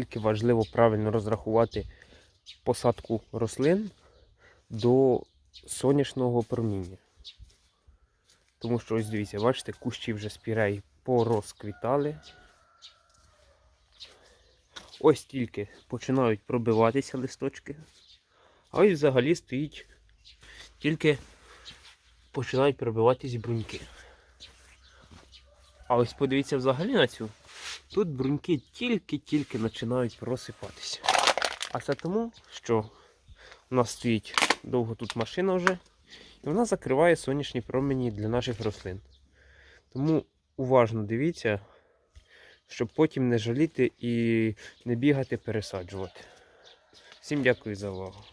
наскільки важливо правильно розрахувати посадку рослин до сонячного проміння. Тому що ось дивіться, бачите, кущі вже спірей порозквітали. Ось тільки починають пробиватися листочки. А ось взагалі стоїть тільки починають пробиватись бруньки. А ось подивіться взагалі на цю. Тут бруньки тільки-тільки починають просипатися. А це тому, що у нас стоїть довго тут машина вже, і вона закриває сонячні промені для наших рослин. Тому уважно дивіться, щоб потім не жаліти і не бігати пересаджувати. Всім дякую за увагу.